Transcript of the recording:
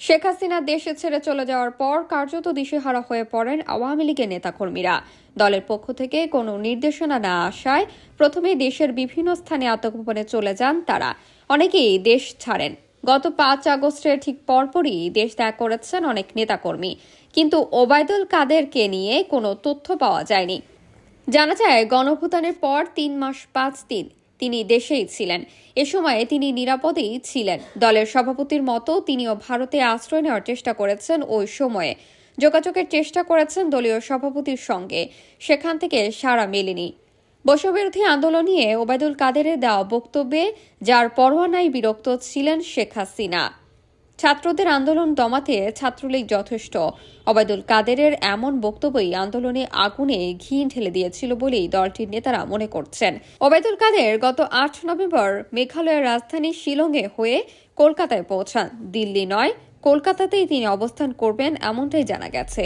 শেখ হাসিনা দেশে ছেড়ে চলে যাওয়ার পর কার্যত দিশেহারা হয়ে পড়েন আওয়ামী লীগের নেতাকর্মীরা। দলের পক্ষ থেকে কোনো নির্দেশনা না আসায় প্রথমে দেশের বিভিন্ন স্থানে আত্মগোপনে চলে যান তারা। অনেকেই দেশ ছাড়েন। গত পাঁচ আগস্টের ঠিক পরপরই দেশ ত্যাগ করেছেন অনেক নেতাকর্মী। কিন্তু ওবায়দুল কাদেরকে নিয়ে কোনো তথ্য পাওয়া যায়নি। জানা যায় গণভূতানের পর তিন মাস পাঁচ দিন তিনি দেশেই ছিলেন। এ সময়ে তিনি নিরাপদেই ছিলেন। দলের সভাপতির মতো তিনিও ভারতে আশ্রয় নেওয়ার চেষ্টা করেছেন ওই সময়ে। যোগাযোগের চেষ্টা করেছেন দলীয় সভাপতির সঙ্গে। সেখান থেকে সাড়া মেলেনি। বসবিরোধী আন্দোলন নিয়ে ওবায়দুল কাদেরের দেওয়া বক্তব্যে, যার পরোয়া নাই বিরক্ত ছিলেন শেখ হাসিনা। ছাত্রদের আন্দোলন দমাতে ছাত্রলীগ যথেষ্ট। অবায়দুল কাদেরের এমন বক্তব্যই আন্দোলনে আগুনে ঘি ঢেলে দিয়েছিল বলেই দলটির নেতারা মনে করছেন। ওবায়দুল কাদের গত আট নভেম্বর মেঘালয়ের রাজধানী শিলংয়ে হয়ে কলকাতায় পৌঁছান। দিল্লি নয়, কলকাতাতেই তিনি অবস্থান করবেন এমনটাই জানা গেছে।